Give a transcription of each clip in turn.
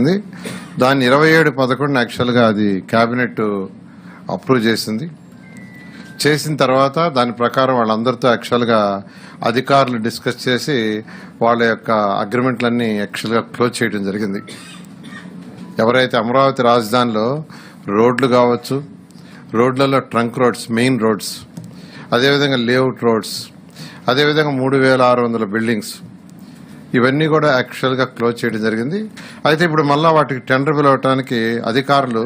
ఉంది దాన్ని ఇరవై ఏడు పదకొండు యాక్చువల్గా అది క్యాబినెట్ అప్రూవ్ చేసింది. చేసిన తర్వాత దాని ప్రకారం వాళ్ళందరితో యాక్చువల్గా అధికారులు డిస్కస్ చేసి వాళ్ళ యొక్క అగ్రిమెంట్లన్నీ యాక్చువల్గా క్లోజ్ చేయడం జరిగింది. ఎవరైతే అమరావతి రాజధానిలో రోడ్లు కావచ్చు రోడ్లలో ట్రంక్ రోడ్స్ మెయిన్ రోడ్స్ అదేవిధంగా లేఅవుట్ రోడ్స్ అదేవిధంగా మూడు వేల ఆరు వందల బిల్డింగ్స్ ఇవన్నీ కూడా యాక్చువల్గా క్లోజ్ చేయడం జరిగింది. అయితే ఇప్పుడు మళ్ళా వాటికి టెండర్ పిలవటానికి అధికారులు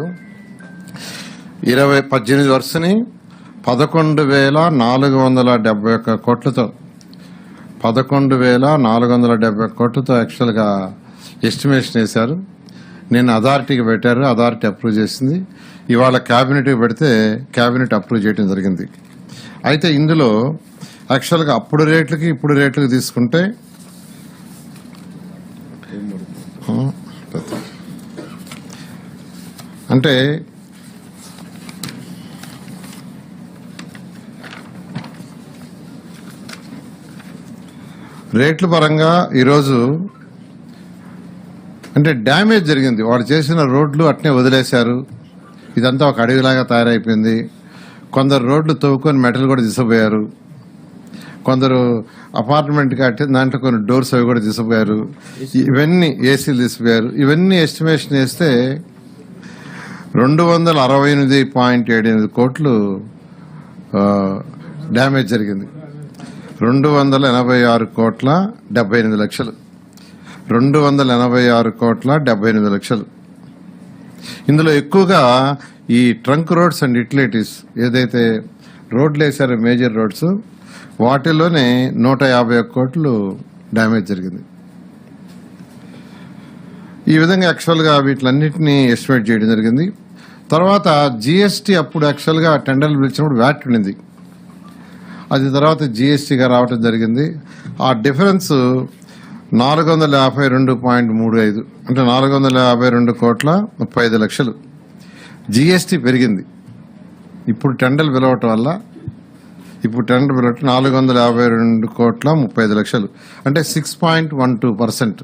ఇరవై పద్దెనిమిది వరుసని పదకొండు వేల నాలుగు వందల డెబ్బై ఒక్క కోట్లతో పదకొండు వేల నాలుగు వందల డెబ్బై ఒక్క కోట్లతో యాక్చువల్గా ఎస్టిమేషన్ వేశారు. నేను అథారిటీకి పెట్టారు అథారిటీ అప్రూవ్ చేసింది. ఇవాళ క్యాబినెట్కి పెడితే క్యాబినెట్ అప్రూవ్ చేయడం జరిగింది. అయితే ఇందులో యాక్చువల్గా అప్పుడు రేట్లకి ఇప్పుడు రేట్లకి తీసుకుంటే అంటే రేట్ల పరంగా ఈరోజు అంటే డ్యామేజ్ జరిగింది. వాడు చేసిన రోడ్లు అట్నే వదిలేశారు. ఇదంతా ఒక అడవిలాగా తయారైపోయింది. కొందరు రోడ్లు తవ్వుకొని మెటల్ కూడా తీసుకుపోయారు కొందరు అపార్ట్మెంట్ కట్టి దాంట్లో కొన్ని డోర్స్ అవి కూడా తీసుకుపోయారు ఇవన్నీ ఏసీలు తీసుకుపోయారు ఇవన్నీ ఎస్టిమేషన్ వేస్తే రెండు వందల అరవై ఎనిమిది పాయింట్ ఏడు ఎనిమిది కోట్లు డ్యామేజ్ జరిగింది. రెండు వందల ఎనభై ఆరు కోట్ల డెబ్బై ఎనిమిది లక్షలు. రెండు వందల ఎనభై ఆరు కోట్ల డెబ్బై ఎనిమిది లక్షలు. ఇందులో ఎక్కువగా ఈ ట్రంక్ రోడ్స్ అండ్ యుటిలిటీస్ ఏదైతే రోడ్లు వేశారో మేజర్ రోడ్స్ వాటిలోనే నూట యాభై ఒక్క కోట్లు డ్యామేజ్ జరిగింది. ఈ విధంగా యాక్చువల్గా వీటిలన్నింటినీ ఎస్టిమేట్ చేయడం జరిగింది. తర్వాత జిఎస్టీ అప్పుడు యాక్చువల్గా టెండర్లు పిలిచినప్పుడు వ్యాట్ ఉండింది. అది తర్వాత జిఎస్టీగా రావడం జరిగింది. ఆ డిఫరెన్స్ నాలుగు వందల యాభై రెండు పాయింట్ మూడు ఐదు అంటే నాలుగు వందల యాభై రెండు కోట్ల ముప్పై ఐదు లక్షలు జిఎస్టీ పెరిగింది. ఇప్పుడు టెండర్లు పిలవటం వల్ల ఇప్పుడు టెండర్ పిలవటం నాలుగు వందల యాభై రెండు కోట్ల ముప్పై ఐదు లక్షలు అంటే six point one two percent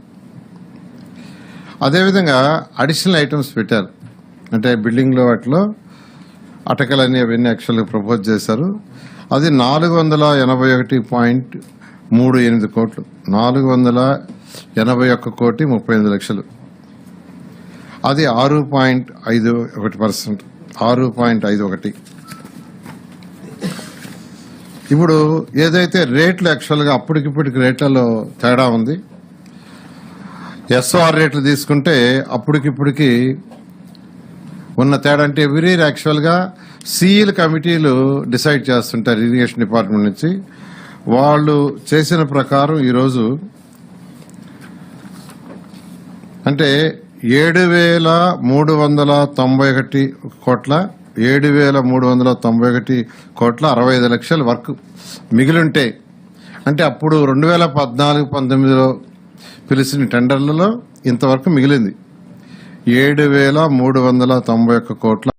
అదేవిధంగా అడిషనల్ ఐటమ్స్ పెట్టారు. అంటే బిల్డింగ్లో వాటిలో అటకలన్నీ అవన్నీ యాక్చువల్గా ప్రపోజ్ చేశారు. అది నాలుగు వందల ఎనభై ఒకటి పాయింట్ మూడు ఎనిమిది కోట్లు. నాలుగు వందల ఎనభై ఒక్క కోటి ముప్పై ఎనిమిది లక్షలు. అది ఆరు పాయింట్ ఐదు ఒకటి పర్సెంట్. ఆరు పాయింట్ ఐదు ఒకటి. ఇప్పుడు ఏదైతే రేట్లు యాక్చువల్గా అప్పటికిప్పటికి రేట్లలో తేడా ఉంది ఎస్ఓఆర్ రేట్లు తీసుకుంటే అప్పటికిప్పటికి ఉన్న తేడా అంటే ఎవ్రీ యాక్చువల్గా సీఈల కమిటీలు డిసైడ్ చేస్తుంటారు ఇరిగేషన్ డిపార్ట్మెంట్ నుంచి. వాళ్ళు చేసిన ప్రకారం ఈరోజు అంటే ఏడు వేల మూడు వందల తొంభై ఒకటి కోట్ల ఏడు వేల మూడు వందల తొంభై ఒకటి కోట్ల అరవై ఐదు లక్షల వర్క్ మిగిలింటే అంటే అప్పుడు రెండు వేల పద్నాలుగు పంతొమ్మిదిలో పిలిచిన టెండర్లలో ఇంతవరకు మిగిలింది. ఏడు వేల మూడు వందల తొంభై ఒక్క కోట్ల